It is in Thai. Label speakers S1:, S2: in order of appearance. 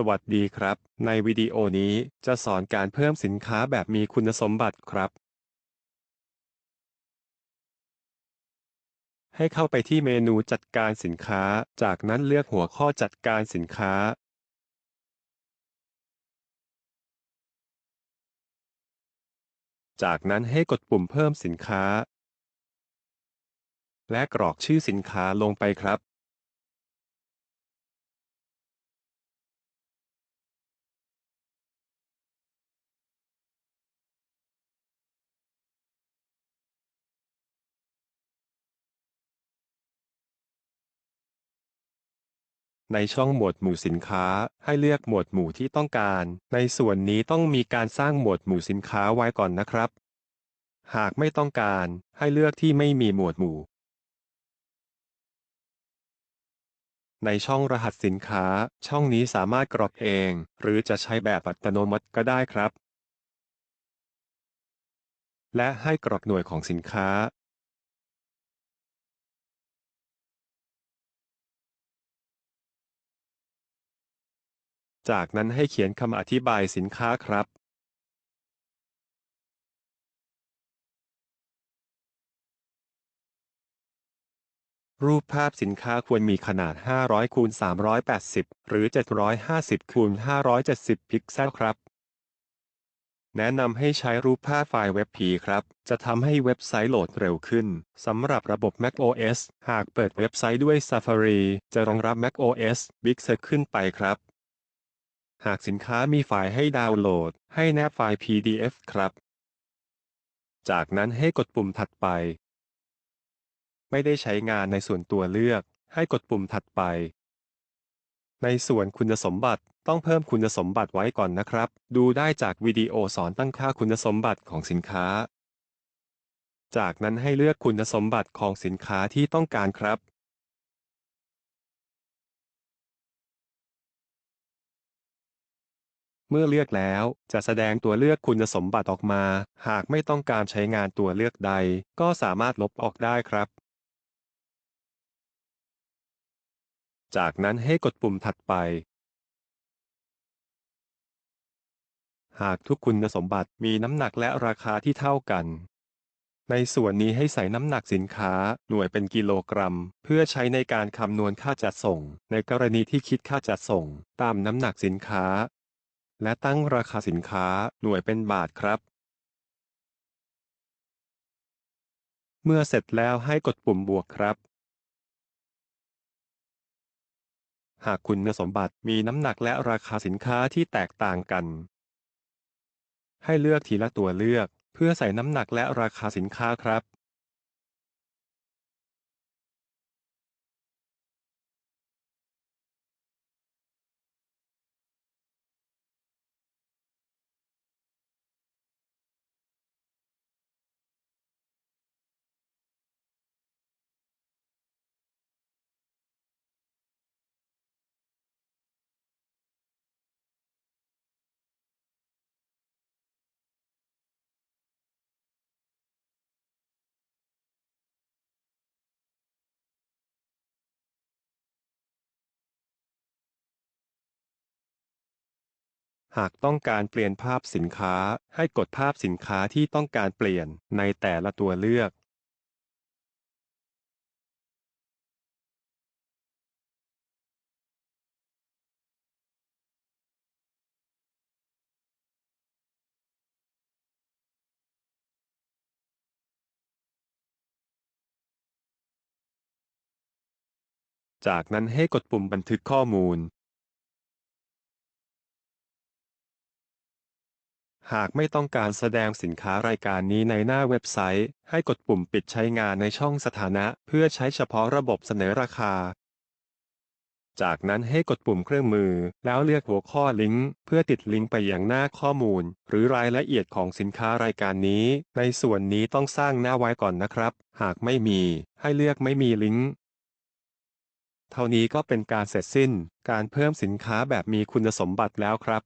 S1: สวัสดีครับ ในวิดีโอนี้จะสอนการเพิ่มสินค้าแบบมีคุณสมบัติครับ ให้เข้าไปที่เมนูจัดการสินค้า จากนั้นเลือกหัวข้อจัดการสินค้า จากนั้นให้กดปุ่มเพิ่มสินค้า และกรอกชื่อสินค้าลงไปครับ ในช่องหมวดหมู่สินค้า ให้เลือกหมวดหมู่ที่ต้องการ ในส่วนนี้ต้องมีการสร้างหมวดหมู่สินค้าไว้ก่อนนะครับ หากไม่ต้องการให้เลือกที่ไม่มีหมวดหมู่ ในช่องรหัสสินค้า ช่องนี้สามารถกรอกเอง หรือจะใช้แบบอัตโนมัติก็ได้ครับ และให้กรอกหน่วยของสินค้า จากนั้นให้เขียนคำอธิบายสินค้าครับรูปภาพสินค้าควรมีขนาด 500คูณ380 หรือ 750คูณ570 พิกเซลครับ แนะนำให้ใช้รูปภาพไฟล์เว็บ P ครับ จะทำให้เว็บไซต์โหลดเร็วขึ้น สำหรับระบบ macOS หากเปิดเว็บไซต์ด้วย Safari จะรองรับ macOS Big Sur ขึ้นไปครับ หากสินค้ามีไฟล์ให้ดาวน์โหลด ให้แนบไฟล์ PDF ครับ จากนั้นให้กดปุ่มถัดไป ไม่ได้ใช้งานในส่วนตัวเลือก ให้กดปุ่มถัดไป ในส่วนคุณสมบัติต้องเพิ่มคุณสมบัติไว้ก่อนนะครับ ดูได้จากวิดีโอสอนตั้งค่าคุณสมบัติของสินค้า จากนั้นให้เลือกคุณสมบัติของสินค้าที่ต้องการครับ เมื่อเลือกแล้วจะแสดงตัวเลือกคุณสมบัติออกมา หากไม่ต้องการใช้งานตัวเลือกใด ก็สามารถลบออกได้ครับ จากนั้นให้กดปุ่มถัดไป หากทุกคุณสมบัติมีน้ำหนักและราคาที่เท่ากัน ในส่วนนี้ให้ใส่น้ำหนักสินค้าหน่วยเป็นกิโลกรัม เพื่อใช้ในการคำนวณค่าจัดส่ง ในกรณีที่คิดค่าจัดส่ง ตามน้ำหนักสินค้า และตั้งราคาสินค้าหน่วยเป็นบาทครับ เมื่อเสร็จแล้วให้กดปุ่มบวกครับ หากคุณสมบัติมีน้ำหนักและราคาสินค้าที่แตกต่างกัน ให้เลือกทีละตัวเลือกเพื่อใส่น้ำหนักและราคาสินค้าครับ หากต้องการเปลี่ยนภาพสินค้า ให้กดภาพสินค้าที่ต้องการเปลี่ยนในแต่ละตัวเลือก จากนั้นให้กดปุ่มบันทึกข้อมูล หากไม่ต้องการแสดงสินค้ารายการนี้ในหน้าเว็บไซต์ ให้กดปุ่มปิดใช้งานในช่องสถานะ เพื่อใช้เฉพาะระบบเสนอราคา จากนั้นให้กดปุ่มเครื่องมือ แล้วเลือกหัวข้อลิงก์เพื่อติดลิงก์ไปยังหน้าข้อมูล หรือรายละเอียดของสินค้ารายการนี้ ในส่วนนี้ต้องสร้างหน้าไว้ก่อนนะครับ หากไม่มี ให้เลือกไม่มีลิงก์เท่านี้ก็เป็นการเสร็จสิ้นการเพิ่มสินค้าแบบมีคุณสมบัติแล้วครับ